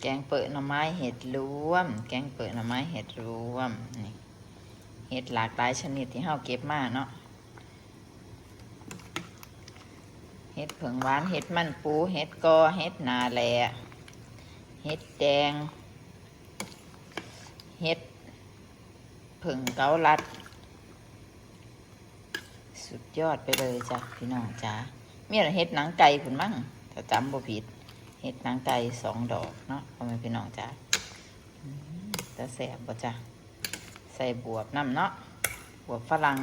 แกงเปิดหน่อไม้เห็ดรวม แกงเปิดหน่อไม้เห็ดรวมนี่เห็ดหลากหลายชนิดที่เฮาเก็บมาเนาะเห็ดเผงหวานเห็ดมันปูเห็ดกอเห็ดนาแลเห็ดแดงเห็ดเผิงเกาลัด สุดยอดไปเลยจ้ะพี่น้องจ้ามีอะไรเห็ดหนังไก่ผุนมั่งถ้าจำบ่ผิด เห็ดนางไก่สองดอกเนาะพ่อแม่พี่น้องจ้าจะแสบบ่จ้ะใส่บวบน้ำเนาะบวบฝรั่ง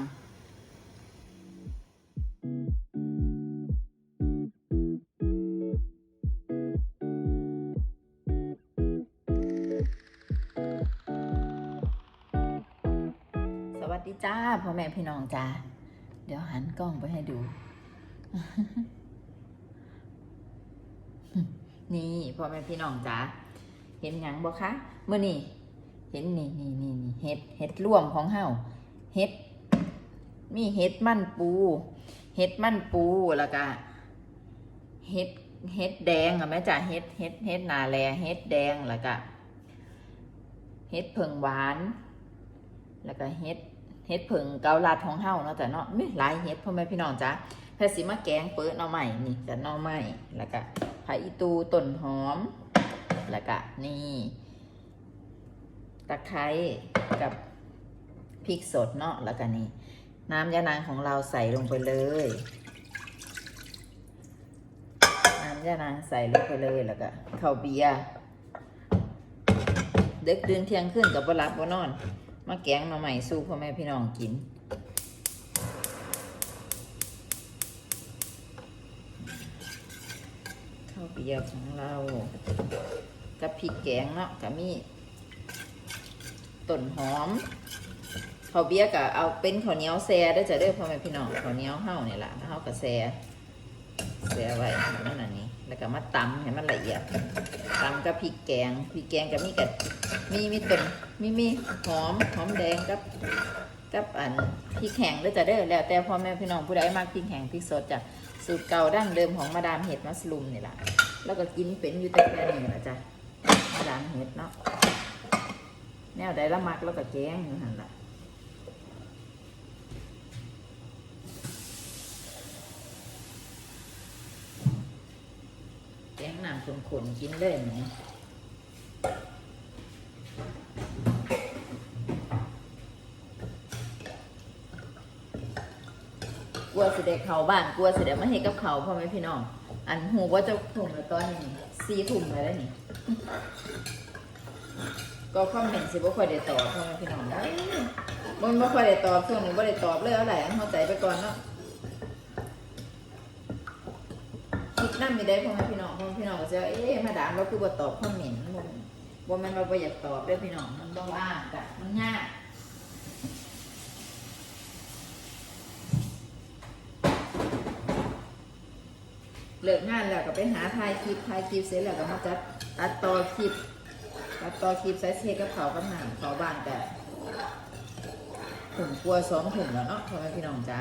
สวัสดีจ้าพ่อแม่พี่น้องจ้าเดี๋ยวหันกล้องไปให้ดู นี่พ่อแม่พี่น้องจ๋าเห็นหยังบ่คะเมื่อนี่เห็นนี่นี่นี่นี่เห็ดเห็ดร่วมของเฮาเห็ด มีเห็ดมันปู เห็ดมันปูแล้วก็เห็ดเห็ดแดงอะแม่จ๋าเห็ดเห็ดเห็ดนาแลเห็ดแดงแล้วก็เห็ดเผิงหวาน แล้วก็เห็ดเห็ดเผิงเกาลัดของเฮาเนาะแต่เนาะมีหลายเห็ดพ่อแม่พี่น้องจ๋า ถ้าสิมาแกงเปิดหน่อใหม่นี่จะหน่อใหม่แล้วก็ผักอีตูต้นหอม แล้วก็นี่ตะไคร้กับพริกสดเนาะแล้วก็นี่ น้ำยานางของเราใส่ลงไปเลย น้ำยานางใส่ลงไปเลยแล้วก็ข้าวเบียร์เด็กเดื่นเที่ยงขึ้นกับบรับบ่นอน มาแกงหน่อใหม่สู้พ่อแม่พี่น้องกิน เดียกของเรา กับพริกแกงเนาะกับมีต้นหอมข้าวเบี้ยกะเอาเป็นข้าวเหนียวแซ่ได้จะได้พ่อแม่พี่น้องข้าวเหนียวเฮาเนี่ยแหละเฮากับแซ่แซ่ไว้ให้มันอันนี้ แล้วก็มาตำให้มันละเอียดตำกับพริกแกงพริกแกงกับมีกับมีมีต้นมีมีหอมหอมแดงกับกับอันพริกแห้งด้อจะได้แล้วแต่พ่อแม่พี่น้องผู้ใดมากพริกแห้งพริกสดจ้ะสูตรเก่าดั้งเดิมของมาดามเห็ดมัสลุมนี่แหละ แล้วก็กินเป็นอยู่แต่แค่นี้แหละจ้ะมาดามเห็ดเนาะแนวใดละมักแล้วก็แกงอยู่หันละแกงน้ำขนๆกินเลยไหมกลัวเสด็กเขาบ้านกลัวเสด็กมาเห็ดกับเขาพ่อแม่พี่น้อง อันหูว่าจะถุ่มแล้วตอนนี้สีถุ่มไปแล้วนี่ก็คอมเมนต์สิบ่ค่อยได้ตอบพ่อแม่พี่น้องได้มันบ่ค่อยได้ตอบช่วงนี้บ่ได้ตอบเลยเอาไหลอันเข้าใจไปก่อนเนาะคิดนั่นมีได้พ่อแม่พี่น้องพ่อแม่พี่น้องก็จะเอ๊ะมาดามเราคือบ่ตอบคอมเมนต์บ่บ่แม่นว่าบ่อยากตอบเด้อพี่น้องมันบ่ว่างจ้ะมันยาก เลิกงานแล้วก็ไปหาถ่ายคลิปถ่ายคลิปเสร็จแล้วก็มาจัดตัดต่อคลิปตัดต่อคลิปใส่เซกับเขากับหนังเขาบ้านแต่ถุงกลัวสองถุงแล้วเนาะพ่อแม่พี่น้องจ้า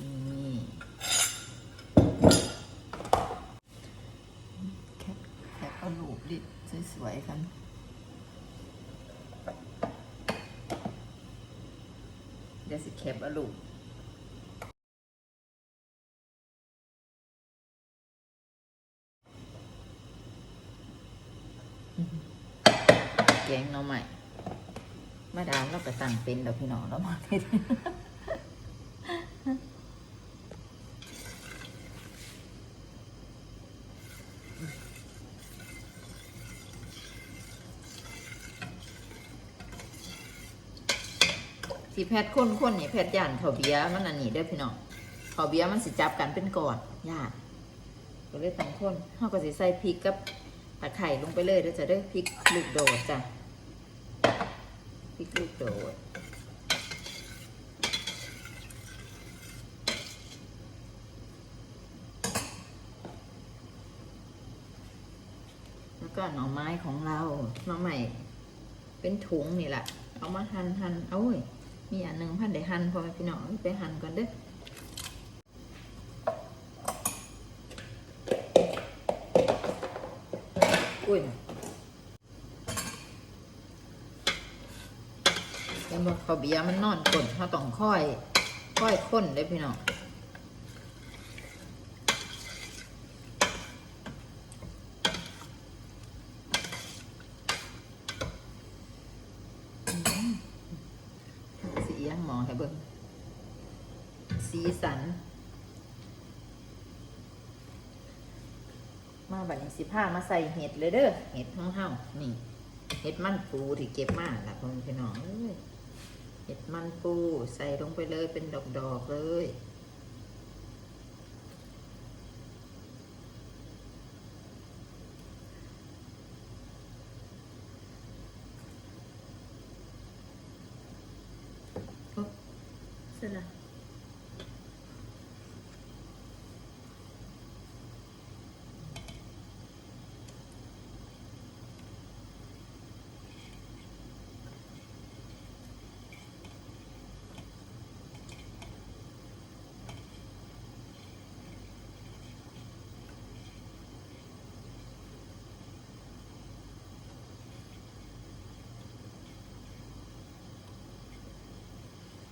นี่แคปแคปเอาลูกดิสวยๆกันเดี๋ยวสิแคปอาลูก แกงหน่อใหม่มาดามเราก็สั่งเป็นแล้วพี่น้องเรามาเฮ็ดสีแพทย์ข้นๆนี่แพทย์ย่านเขาเบียมันอันนี้เด้อพี่น้องเขาเบียมันสิจับกันเป็นก่อนย่านก็เลยต้องข้นเขาก็สิใส่พริกกับ ตะไคร่ลงไปเลยเด้อจะได้อพริกลูกโดดจ้ะพริกลูกโดดแล้วก็หน่อไม้ของเราหน่อไม้เป็นถุงนี่แหละเอามาหั่นหั่นเอาเว้ยมีอันหนึ่งพันได้หั่นพอไหมพี่น้องไปหั่นก่อนเด้อ อุ้ยเห็นบอกเขาวเบียมันนอนกดเขาต้องค่อย ค่อยค้นเลยพี่น้องสียังหมอให้เบิ่งสีสัน มาบัดนี้สิผ้ามาใส่เห็ดเลยเด้อเห็ดของเฮานี่เห็ดมันปูที่เก็บมาล่ะพี่น้องเอ้ย เห็ดมันปูใส่ลงไปเลยเป็นดอกๆเลยโอ๊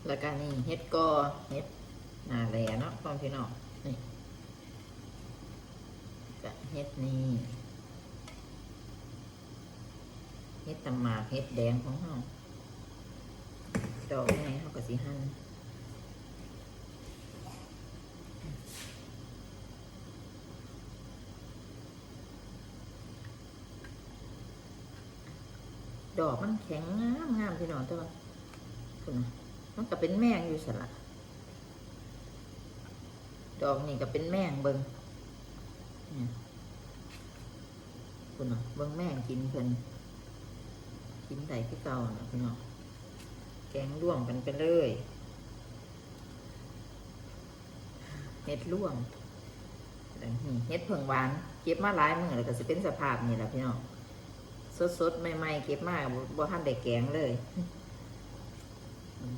แล้วก็นี่เฮ็ดกอเฮ็ดหนาแหลเนาะพ่อพี่น้องนี่ก็เฮ็ดนี่เฮ็ดตำหมากเฮ็ดแดงของเฮาดอกไงเฮาก็สิหั่นดอกมันแข็งงามงามพี่น้องแต่ว่าคุณนะ มันก็เป็นแมงอยู่สละดอกนี่ก็เป็นแมงเบิงคุณเนาะเบิงแมงกินเพิ่นกินไดที่เก่าเนาะพี่เนาะแกงร่วมกันไปเลยเห็ดร่วมแล้วนี่เห็ดเผิงหวาน เก็บมาหลายมือแล้วก็สิเป็นสภาพนี่แหละพี่เนาะสดๆใหม่ๆเก็บมาบ่บ่ทันได้แกงเลย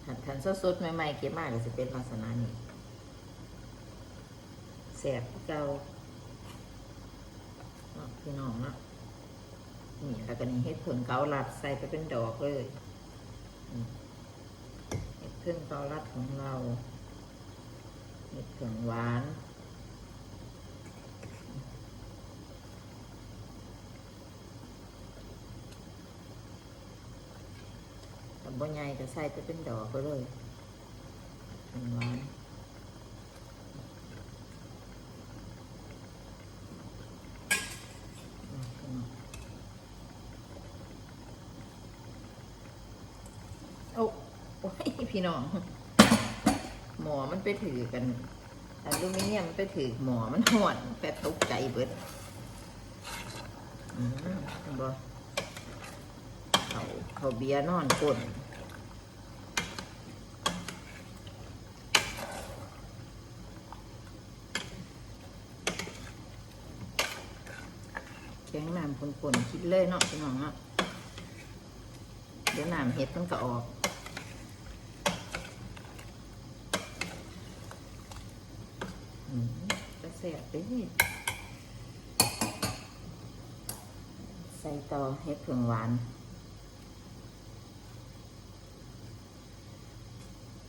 ทันทันสดๆใหม่ๆเก็บมากก็จะเป็นลักษณะนี้แสบเก่าพี่น้องเนาะนี่แล้วก็นี่เฮ็ดเผิงเกาลัดใส่ไปเป็นดอกเลยเฮ็ดเผิงเกาลัดของเราเฮ็ดเผิงหวาน บ่ใหญ่ก็ใส่ไปเป็นดอกไปเลยหวานอะพี่น้องโอ้โอ้ยพี่น้อง หมอมันไปถือกันอลูมิเนียมันไปถือหมอมันหอนแปดตกใจเบิดอืมเห็นบ่เขาเขาเบียร์นอนก้นแข็งน้ำปนๆคิดเลยเนาะพี่น้องเนาะเดี๋ยวน้ำเห็ดมันก็ออกจะแสบไปนี่ใส่ต่อเห็ดเผืองหวาน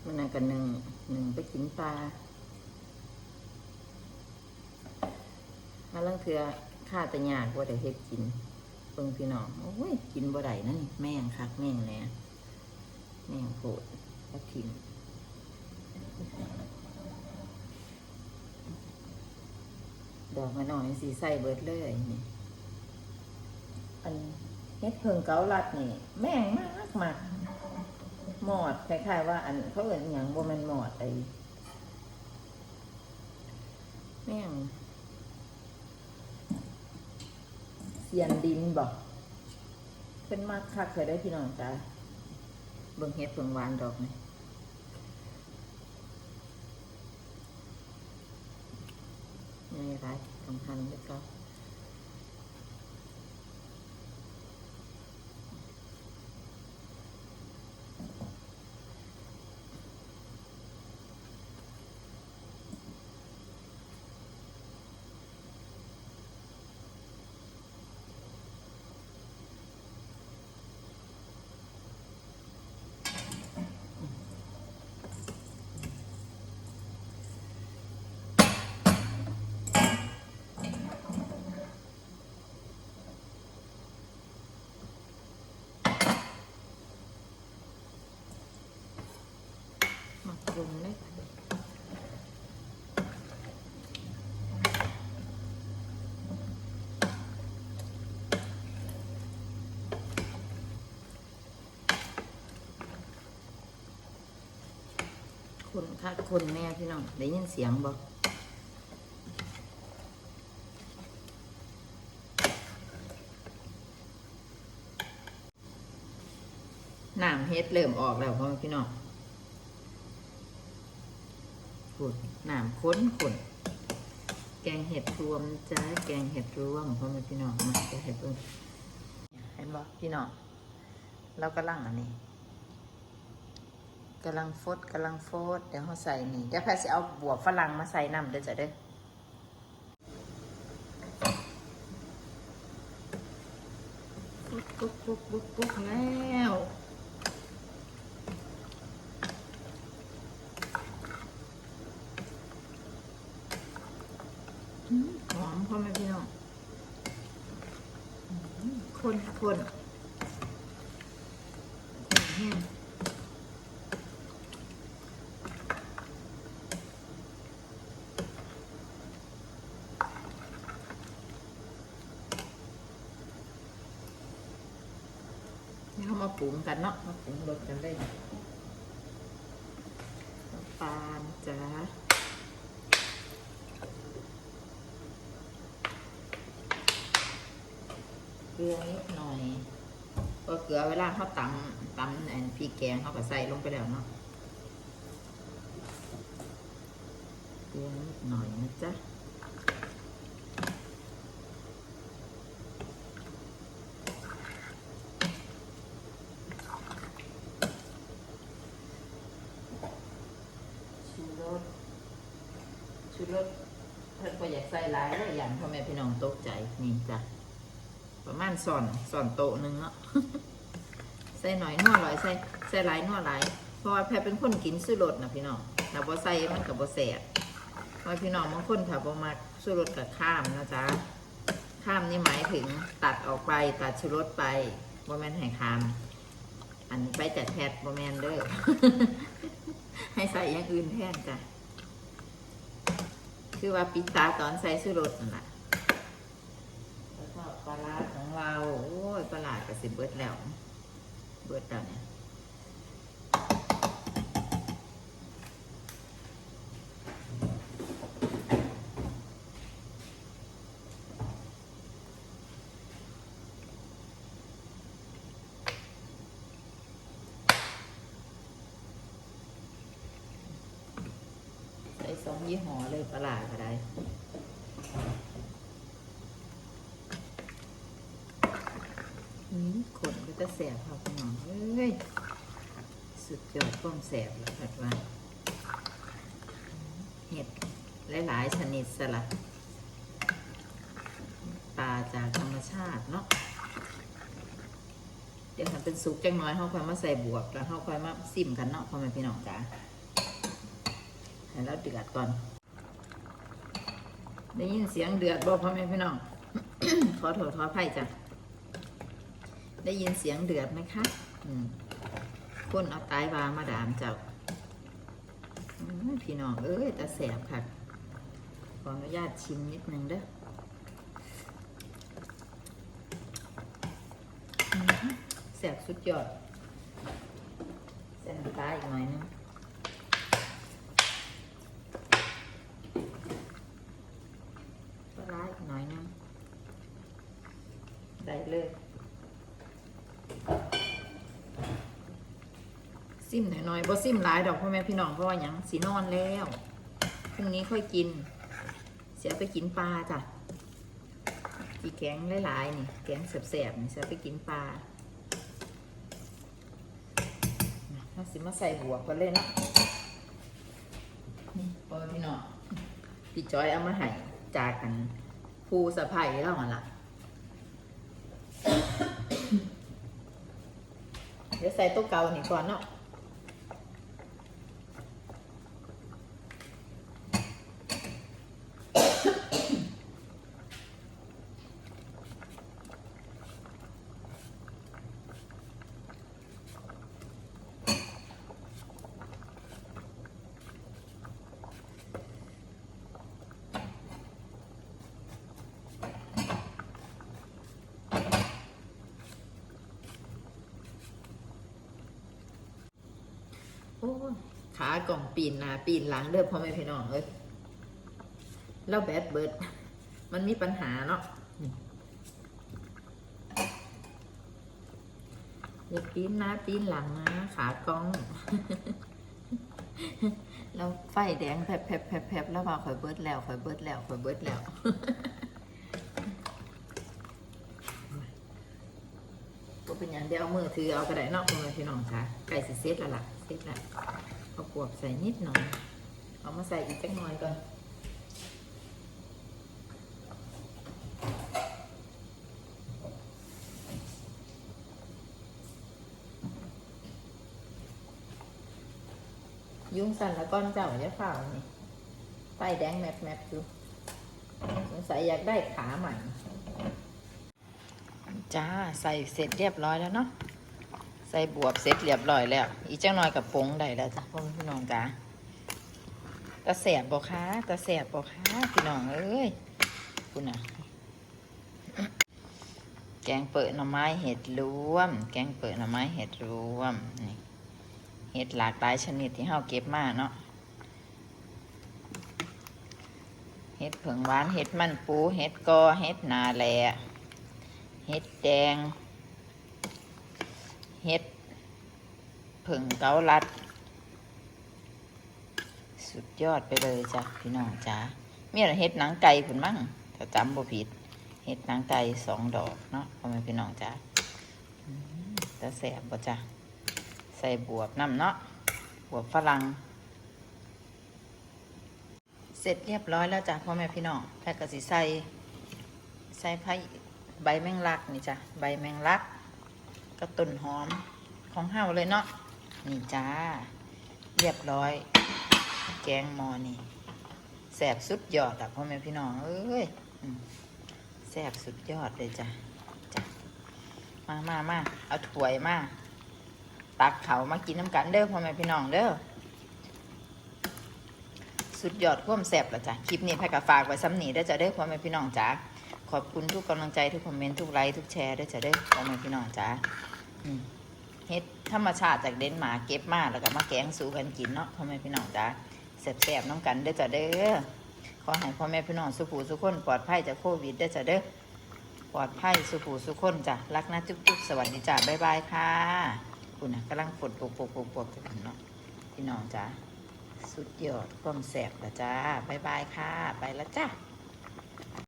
มันนั่นกันหนึ่งหนึ่งไปกินปลาถ้าลังเทือ ข้าแต่ยากว่าแต่เฮ็ดกินเบิ่งพี่น้องโอ้ยกินบ่ได้นั่นนี่แม่งคักแม่งแหน่แม่งโผดก็ทิมดอกน้อยสีใส่เบิดเลยนี่อันเฮ็ดเพิงเกาลัดนี่ แม่งมากมากหมอดคล้ายๆว่า อันเขาเอิ้นหยังบ่แม่นหมอดไอ้แม่ง เสียนดินบอกเป็นมากคักเคยได้พี่น้องจ้าเบิ่งเฮ็ดเบิ่งหวานดอกนี่นี่ไรสำคัญแล้วก็ คนเลยคนค่ะคนแม่พี่น้องได้ยินเสียงบ่น้ำเฮ็ดเริ่มออกแล้วพ่อพี่น้อง ขุดน้ำข้นขุนแกงเห็ดรวมจ้าแกงเห็ดรวมพ่อแม่พี่น้องมาจะเห็ดรวมเห็นบ่พี่น้องเรากำลังอันนี้กำลังฟดกำลังฟดเดี๋ยวเขาใส่นี่เดี๋ยวแพทย์จะเอาบวบฝรั่งมาใส่น้ำเดี๋ยวจะได้ปุ๊บปุ๊บปุ๊บปุ๊บปุ๊บแล้ว อืมหอมพ่อแม่พี่น้องอืม คนค่ะคนนแห้งนี่เขามาปรุงกันเนาะมาปรุงรสกันเลยน้ำตาลจ้า เกลือนิดหน่อยก็เกลือเวลาเขาตำตำอันพริกแกงเขาก็ใส่ลงไปแล้วเนาะเกลือนิดหน่อยนะจ๊ะชูรสชูรสเพิ่นก็อยากใส่หลายเลยอย่างพ่อแม่พี่น้องตกใจนี่จ้ะ มาณสอนสอนโตหนึ่งเนาะใส่หน่อยนัวหลายใส่ใส่หลายนัวหลายเพราะว่าแพรเป็นคนกินซื้อรสนะพี่น้องถ้าบ่ใส่มันกับบ่แสบเพราะพี่น้องบางคนถ้าบ่มักซื้อรสกับข้ามนะจ๊ะข้ามนี่หมายถึงตัดออกไปตัดชูรสไปบ่แม่นให้ข้าม อันนี้ไปจัดแพทบ่แม่นเด้อให้ใส่อย่างอื่นแทนจ้ะคือว่าปิดตาตอนใส่ซื้อรสนั่นแหละ แล้วก็ปลาร้าของเรา โอ้ย ปลาร้ากับสิเบิดแล้ว เบิดแล้วเนี่ยใส่สองยี่ห้อเลยปลาร้าก็ได้ อืมขนก็จะแสบค่ะพี่น้องเอ้ย สุดยอดความแสบแล้วค่ะว่าเห็ดหลายๆชนิดสลัดปลาจากธรรมชาติเนาะเดี๋ยวทำเป็นซุปจังน้อยเขาค่อยมาใส่บวกแล้วเขาค่อยมาซิมกันเนาะพ่อแม่พี่น้องจ้าให้เราเดือดก่อนได้ยินเสียงเดือดบ่พ่อแม่พี่น้องขอโทษขออภัยจ้ะได้ยินเสียงเดือดไหมคะ อืม คนเอาตายวางมาดามเจ้าพี่น้องเอ้ยต่แสบค่ะ ขออนุญาตชิมนิดนึงเด้อแสบสุดยอดใส่น้ำตาอีกหน่อยนึงปลาร้าอีกหน่อยนึงได้เลย ซิมหน่อยๆบ่ซิมหลายดอกพ่อแม่พี่น้องเพราะว่าหยังสีนอนแล้วพรุ่งนี้ค่อยกิน เสียไปกินปลาจ้ะกีแกงหลายๆนี่แกงแสบๆนี่เสียไปกินปลาถ้าสิมาใส่บวกกันเลยนาะนี่พ่อพี่น้องพี่จอยเอามาให้จากกันภูสะไพายแล้วหั่นล่ะเดี๋ยวใส่ตัวเก่านี่ก่อนเนาะ ขากล่องปีนหน้าปีนหลังเด้อพ่อแม่พี่น้องเอ้ยแล้วแบดเบิด มันมีปัญหาเนาะอย่าปีนหน้าปีนหลังนะขากล้องแล้วไฟแดงแผลบแผลบแผลบแผลบแล้วมาข่อยเบิดแล้วข่อยเบิดแล้วข่อยเบิดแล้วก็เป็นอย่างเดียวมือถือเอากระไดเนอกมือพี่น้องค่ะไก่สิเซตแล้วล่ะ เซตแล้วเอากวบใส่นิดหน่อย เอามาใส่อีกจักหน่อยก่อนยุ่งสั่นแล้วก้อนเจ้าจะเฝ้านี่ไฟแดงแมบแมบอยู่สงสัยอยากได้ขาใหม่ จ้า ใส่เสร็จเรียบร้อยแล้วเนาะ ส่บวบเสร็จเรียบร้อยแล้ว อีกจังหน่อยกับปงได้แล้วจ้ะพ่อพี่น้องจ้าตาแสบบอกค่ะตาแสบบอกค่ะพี่น้องเอ้ยคุณน่ะแกงเปิดหน่อไม้เห็ดรวม แกงเปิดหน่อไม้เห็ดรวมนี่เห็ดหลากหลายชนิดที่เฮาเก็บมาเนาะเห็ดเผงหวานเห็ดมันปูเห็ดกอเห็ดนาแลเห็ดแดง เห็ดผึ่งเกาลัด สุดยอดไปเลยจ้ะพี่น้องจ้ามีอะไรเห็ดหนังไก่ผุนมั่งถ้าจำบ่ผิดเห็ดหนังไก่สองดอกเนาะพ่อแม่พี่น้องจ้าอืมแสบบ่จ้ะใส่บวบน้ำเนาะบวบฝรั่งเสร็จเรียบร้อยแล้วจ้ะพ่อแม่พี่น้องแพทย์ก็สิใส่ใส่ไผ่ใบแมงลักนี่จ้ะใบแมงลัก ก็ต้นหอมของเฮาเลยเนาะนี่จ้า เรียบร้อย แกงหมอนี่แสบสุดยอดอะพ่อแม่พี่น้อง เอ้ยแสบสุดยอดเลยจ้ะจ้ะมามามาเอาถ้วยมาตักเขามากินน้ำกันเด้อพ่อแม่พี่น้องเด้อสุดยอดร่วมแสบละจ้ะคลิปนี้พทย์ก็ฝากไว้ซ้ำหนีได้อจะเด้อพ่อแม่พี่น้องจ้าข อบคุณทุกกำลังใจทุกคอมเมนต์ทุกไลค์ทุกแชร์ด้วยจ้ะเด้อพ่อแม่พี่น้องจ้าเฮ็ดธรรมชาติจากเดนมาร์กเก็บมาแล้วก็มาแกงสู่กันกินเนาะพ่อแม่พี่น้องจ้าแซ่บๆน้องกันเด้อจ้ะเด้อขอให้พ่อแม่พี่น้องสุขูสุขคนปลอดภัยจากโควิดเด้อจ้ะเด้อปลอดภัยสุขูสุขคนจ้ะรักนะจุ๊บๆสวัสดีจ้ะบ๊ายบายค่ะคุณนะกำลังฝนปกปกปกปกกันเนาะพี่น้องจ้าสุดยอดความแซ่บละจ้าบ๊ายบายค่ะ ไปแล้วจ้า